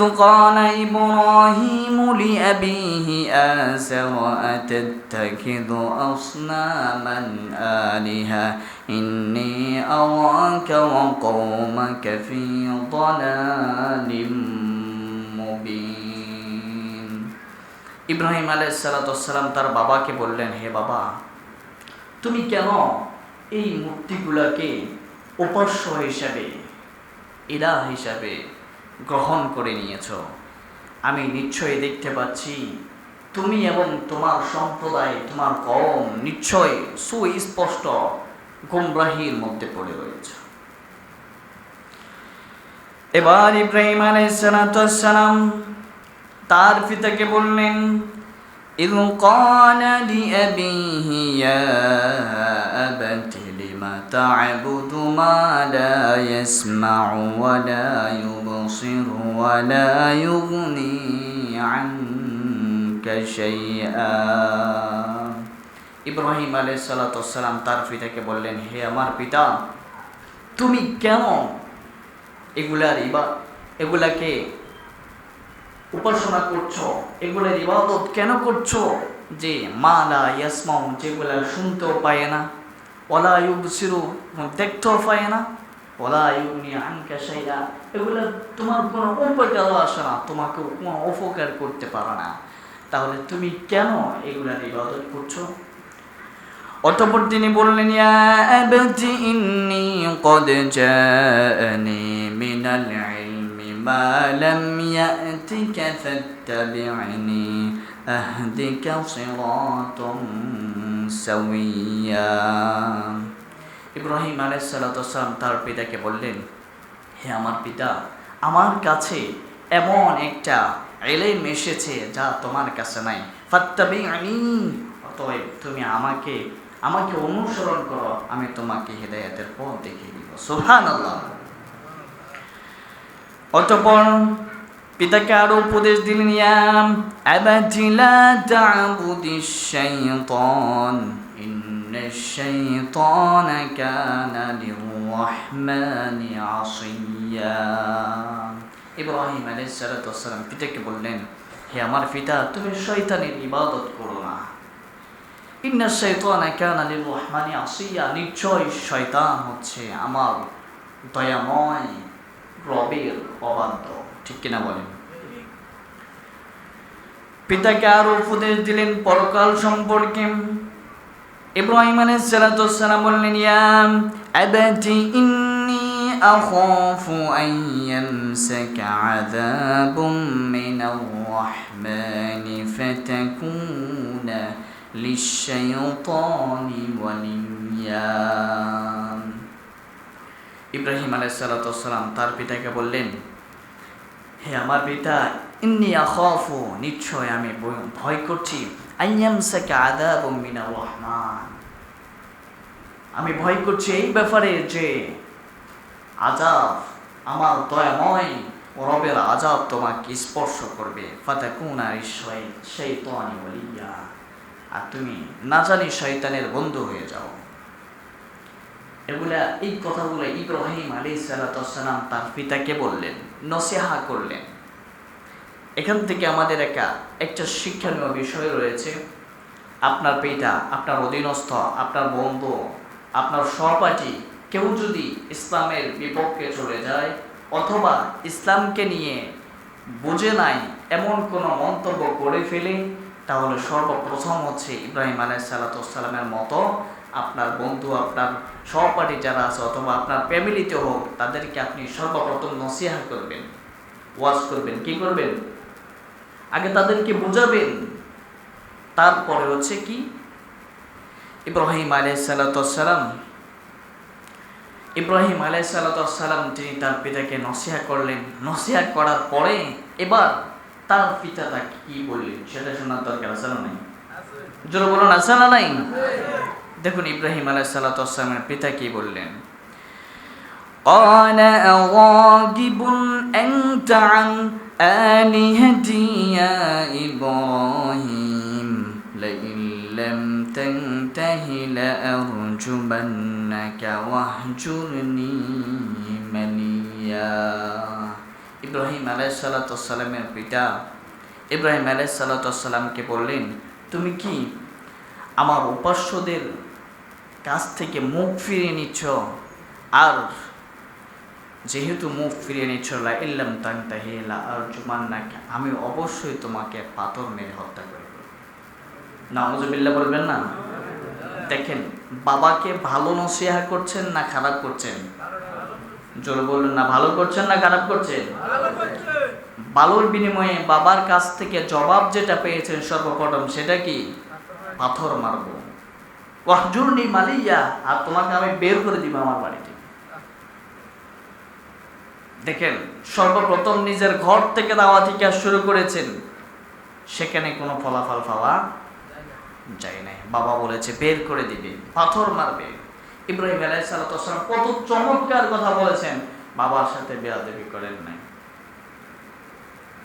قال إبراهيم لأبيه آزر أتتخذ أصناما آلهة إني أراك وقومك في ضلال মুবিন ইব্রাহিম আলাইসালাম তার বাবাকে বললেন হে বাবা তুমি কেন এই মূর্তিগুলোকে উপাস্য হিসাবে ইলা হিসাবে গ্রহণ করে নিয়েছ আমি নিশ্চয়ই দেখতে পাচ্ছি তুমি এবং তোমার সম্প্রদায় তোমার কম নিশ্চয় সুস্পষ্ট গুমরাহির মধ্যে পড়ে রয়েছে এবার ইব্রাহিম আলাইসালাম তার পিতাকে বললেন إذ قال لأبيه يا أبت لم تعبد ما لا يسمع ولا يبصر ولا يغني عنك شيئا ইব্রাহিম আলাইহিস সালাম তার পিতাকে বললেন হে আমার পিতা তুমি কেন এগুলার ইবা এগুলাকে উপাসনা করছো এগুলোর ইবাদত কেন করছো যে মালা ইয়াসমাউ যেগুলা শুনতেও পায় না ওলা ইউবসিরু দেখতেও পায় না এগুলো তোমার কোনো উপকারও আসে না, তোমাকে কোনো উপকার করতে পারো না। তাহলে তুমি কেন এগুলার ইবাদত করছ? অতঃপর তিনি বললেন, ইয়া আবাতি ইন্নী কদ জাআনি মিনাল ইব্রাহিম আলাইহিস সালাম তার পিতাকে বললেন, হে আমার পিতা, আমার কাছে এমন একটা এলেম এসেছে যা তোমার কাছে নাই। ফাত্তাবি'নি অতএব তুমি আমাকে আমাকে অনুসরণ করো, আমি তোমাকে হেদায়তের পথ দেখিয়ে দিব। সোহান অতপর পিতাকে আরও উপদেশ দিলেন ইয়াম আবাতিলা তাবুদি শাইতান ইন্না শাইতান কানা লিররহমানি আসিয়া ইব্রাহিম ওয়াসসালাম পিতাকে বললেন, হে আমার পিতা, তুমি শয়তানের ইবাদত করো না। ইন্না শৈতান কানা লিল রহমানি আসিয়া নিশ্চয় শয়তান হচ্ছে আমার দয়াময় রবের অবাধ্য। ঠিক কিনা বলেন? পিতাকে আরও উপদেশ দিলেন, পরকাল সম্পর্কে ইব্রাহিম আলাইহিসসালাম বললেন, ইয়া আবাতি ইন্নি আখাফু আন ইয়ামসাকা আযাবুম মিনার রাহমানি ফাতাকুনা লিশাইতানি ওয়ালিয়া ইব্রাহিম আলাইহিসসালাম তার পিতাকে বললেন, হে আমার পিতা, ইন্নি আখাফু, নিশ্চয় আমি ভয় করছি। রহমান আমি ভয় করছি এই ব্যাপারে যে আজাব আমার দয়াময় রবের আজাব তোমাকে স্পর্শ করবে। ফাতাকুনা ঈশ্বর সেই তো আনি বলিয়া আর তুমি না জানি শয়তানের বন্ধু হয়ে যাও। এগুলা এই কথাগুলো ইব্রাহিম আলী সালাতাম তার পিতাকে বললেন, নসিহা করলেন। এখান থেকে আমাদের একা একটা শিক্ষণীয় বিষয় রয়েছে। আপনার পিতা, আপনার অধীনস্থ, আপনার বন্ধু, আপনার সহপাঠী, কেউ যদি ইসলামের বিপক্ষে চলে যায় অথবা ইসলামকে নিয়ে বুঝে নাই, এমন কোনো মন্তব্য করে ফেলে, তাহলে সর্বপ্রথম হচ্ছে ইব্রাহিম আলাই সালাতামের মতো আপনার বন্ধু, আপনার সহপাঠী যারা আছে অথবা আপনার ফ্যামিলিতে হোক, তাদেরকে আপনি সর্বপ্রথম নসিহা করবেন, ওয়াজ করবেন, কি করবেন? আগে তাদেরকে বুঝাবেন তারপরে হচ্ছে কি ইব্রাহিম আলাই সালাতাম ইব্রাহিম আলাই সালাতাম তিনি তার পিতাকে নসিহা করলেন নসিহা করার পরে এবার তার পিতা তাকে কি বললেন সেটা শোনার দরকার আছে না নাই জোর বলুন আছে না নাই দেখুন ইব্রাহিম আলাহ সালাতামের পিতা কি বললেন قال أراغب أنت عن آلهتي يا إبراهيم لئن لم تنته لأرجمنك واهجرني مليا ইব্রাহিম আলাইসাল্লাতামের পিতা ইব্রাহিম আলাইসাল্লাতামকে বললেন তুমি কি আমার উপাস্যদের কাছ থেকে মুখ ফিরিয়ে নিচ্ছ আর যেহেতু মুখ ফিরিয়ে নিচ্ছ লা ইল্লাম তাংতাহিলা আর জুমান্নাকে আমি অবশ্যই তোমাকে পাথর মেরে হত্যা করব নামজবিল্লা বলবেন না? দেখেন, বাবাকে ভালো নসিহা করছেন না খারাপ করছেন? জোর বললেন না, ভালো করছেন না খারাপ করছেন? ভালোর বিনিময়ে বাবার কাছ থেকে জবাব যেটা পেয়েছেন সর্বপ্রথম সেটা কি? পাথর মারব। ওয়াহজুরনি মালিয়া, আর তোমাকে আমি বের করে দিব আমার বাড়িতে। দেখেন, সর্বপ্রথম নিজের ঘর থেকে দাওয়াতি কাজ শুরু করেছেন। সেখানে কোনো ফলাফল পাওয়া যায় নাই। বাবা বলেছে, বের করে দিবে, পাথর মারবে। ইব্রাহিম আলাইসালাম কত চমৎকার কথা বলেছেন। বাবার সাথে বেয়াদেবি করেন নাই।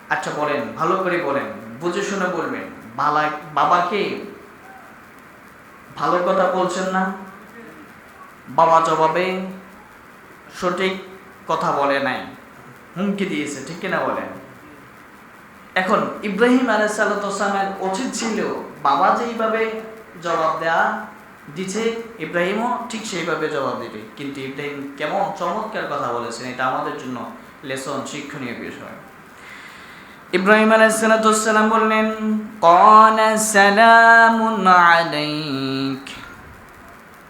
আচ্ছা বলেন, ভালো করে বলেন, বুঝে শুনে বলবেন, বালা বাবাকে ভালো কথা বলছেন না? বাবা জবাবে সঠিক কথা বলে নাই, হুমকি দিয়েছে, ঠিক কিনা বলেন? এখন ইব্রাহিম আলাইসাল্লামের উচিত ছিল বাবা যেইভাবে জবাব দেয়া দিছে, ইব্রাহিমও ঠিক সেইভাবে জবাব দিবে। কিন্তু ইব্রাহিম কেমন চমৎকার কথা বলেছেন, এটা আমাদের জন্য লেসন, শিক্ষণীয় বিষয়। ইব্রাহিম আলাইসালাম বললেন, কন সালামুন আলাইক।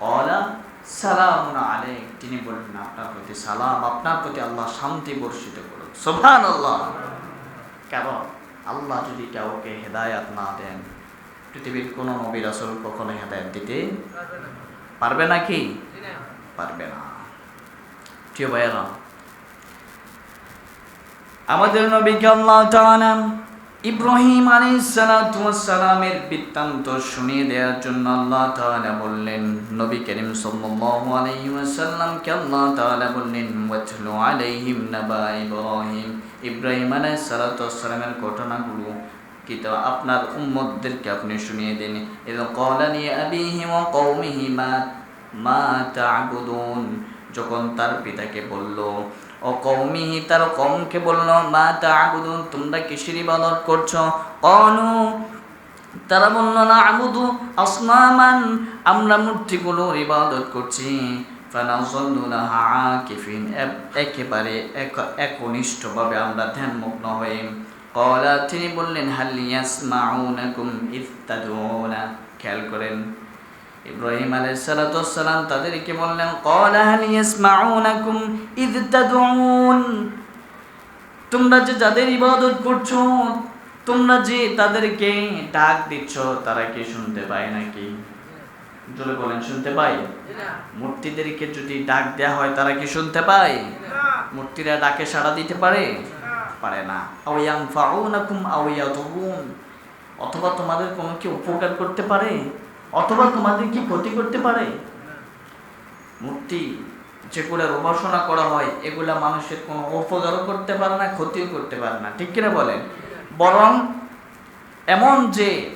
কলা সালাম আলেক তিনি বলবেন আপনার প্রতি সালাম, আপনার প্রতি আল্লাহ শান্তি বর্ষিত করুন সোভান আল্লাহ কেন আল্লাহ যদি কাউকে হেদায়াত না দেন, পৃথিবীর কোনো নবীর আসল কখনো হেদায়াত দিতে পারবে না কি? পারবে না। প্রিয় ভাইয়েরা, আমাদের নবীকে আল্লাহ জানান ইব্রাহিম আলাইহিসসালামের বৃত্তান্ত শুনিয়ে দেওয়ার জন্য আল্লাহ তাআলা বললেন, নবী করিম সাল্লাল্লাহু আলাইহি ওয়াসাল্লামকে আল্লাহ তাআলা বললেন, ওয়াতলু আলাইহিম নাবা ইব্রাহিম। ইব্রাহিম আলাইহিসসালামের ঘটনাগুলো কিন্তু আপনার উম্মতদেরকে আপনি শুনিয়ে দিন। এবং কলানি আবিহি ওয়া কওমিহি মা মা তা'বুদুন। যখন তার পিতাকে বলল, ও কৌমিহি তার কমকে বলল, মা তা'বুদুন তোমরা কিসের ইবাদত করছ? কনু তারা বলল না আবুদু আসনামান, আমরা মূর্তিগুলোর ইবাদত করছি। একেবারে একনিষ্ঠভাবে আমরা ধ্যানমগ্ন হয়ে কলা তিনি বললেন হালিয়াস মাউনাকুম ইত্তাদুনা খেয়াল করেন। ইব্রাহিম আলাইসালাম তাদেরকে বললেন তোমরা যে যাদের ইবাদত করছ তোমরা যে তাদেরকে ডাক দিচ্ছ তারা কি শুনতে পায় নাকি? জোরে বলেন শুনতে পাই মূর্তিদেরকে যদি ডাক দেয়া হয় তারা কি শুনতে পায়? মূর্তিরা ডাকে সাড়া দিতে পারে? পারে না। আউয়াং ফাউনাকুম আউয়াতুন অথবা তোমাদের কোনো কি উপকার করতে পারে? অথবা তোমাদের কি ক্ষতি করতে পারে? মূর্তি যেগুলোর উপাসনা করা হয়, এগুলা মানুষের কোনো উপকারও করতে পারে না, ক্ষতিও করতে পারে না। ঠিক কিনা বলেন? বরং এমন যে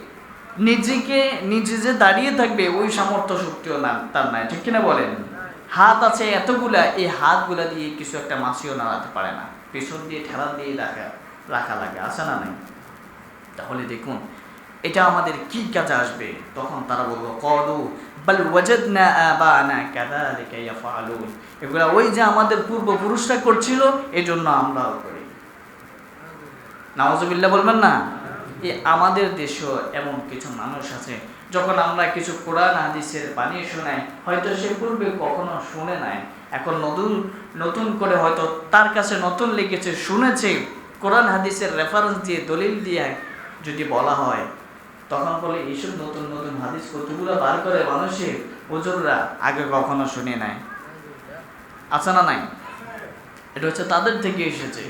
নিজেকে নিজে যে দাঁড়িয়ে থাকবে, ওই সামর্থ্য শক্তিও না, তার নাই। ঠিক কিনা বলেন? হাত আছে এতগুলা, এই হাতগুলা দিয়ে কিছু একটা মাছিও নাড়াতে পারে না। পেছন দিয়ে ঠেলা দিয়ে রাখা রাখা লাগে। আছে না নাই? তাহলে দেখুন এটা আমাদের কি কাজে আসবে? তখন তারা বলব কদু এগুলা ওই যে আমাদের পূর্বপুরুষরা করছিল, এজন্য আমরাও করি। নাওয়াজুবিল্লাহ বলবেন না? এই আমাদের দেশেও এমন কিছু মানুষ আছে, যখন আমরা কিছু কোরআন, হাদিসের বানিয়ে শোনাই, হয়তো সে পূর্বে কখনো শুনে নাই। এখন নতুন নতুন করে হয়তো তার কাছে নতুন লিখেছে, শুনেছে। কোরআন, হাদিসের রেফারেন্স দিয়ে, দলিল দিয়ে যদি বলা হয় তখন বলে, এইসব নতুন নতুন হাদিস কতগুলো বার করে মানুষের ওজোররা আগে কখনো শুনে নাই? আছে না নাই? এটা হচ্ছে তাদের থেকে এসেছে।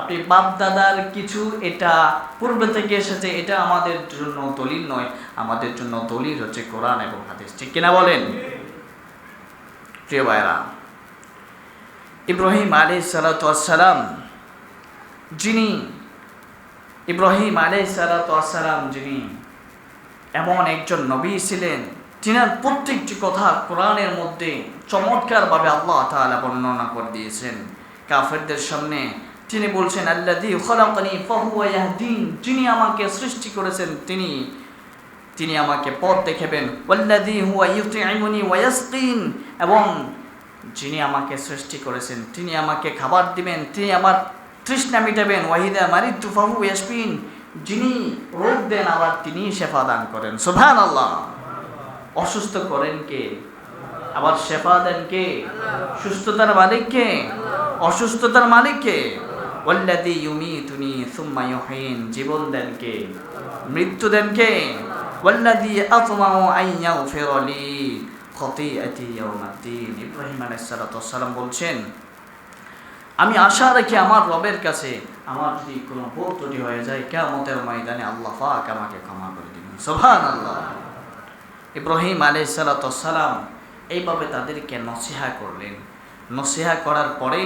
আপনি বাপ দাদার কিছু এটা পূর্বে থেকে এসেছে, এটা আমাদের জন্য দলিল নয়, আমাদের জন্য দলিল হচ্ছে কোরআন এবং হাদিস। ঠিক কিনা বলেন? প্রিয় ভাইরা ইব্রাহিম আলী সালাতাম যিনি ইব্রাহিম আলী সালাতাম যিনি এমন একজন নবী ছিলেন যিনার প্রত্যেকটি কথা কোরআনের মধ্যে চমৎকারভাবে আল্লাহ তাআলা বর্ণনা করে দিয়েছেন। কাফেরদের সামনে তিনি বলছেন, আল্লাযী খলাকানি যিনি আমাকে সৃষ্টি করেছেন, তিনি তিনি আমাকে পথ দেখাবেন। ওয়াল্লাযী হুয়া এবং যিনি আমাকে সৃষ্টি করেছেন, তিনি আমাকে খাবার দিবেন, তিনি আমার তৃষ্ণা মিটাবেন। ওয়াহিদা মারিদু ফাহু ইয়াসফিন যিনি রোগ দেন আবার তিনি শেফা দান করেন। সুবহানাল্লাহ। অসুস্থ করেন কে? আবার শেফা দেন কে? সুস্থতার মালিক কে? অসুস্থতার মালিক কে? ওয়াল্লাযী ইউমিতুনি সুম্মা ইউহয়িন জীবন দেন কে? মৃত্যু দেন কে? ওয়াল্লাযী আতমাউ আন ইয়াগফিরা লি খতিআতি ইয়াউমাদ্দিন। ইব্রাহিম আলাইহিস ওয়াসসালাম বলছেন আমি আশা রাখি আমার রবের কাছে আমার যদি কোনো ভুল ত্রুটি হয়ে যায়, কিয়ামতের ময়দানে আল্লাহ পাক আমাকে ক্ষমা করে দিবেন। সোহান আল্লাহ ইব্রাহিম আলি সালাতাম এইভাবে তাদেরকে নসিহা করলেন। নসিহা করার পরে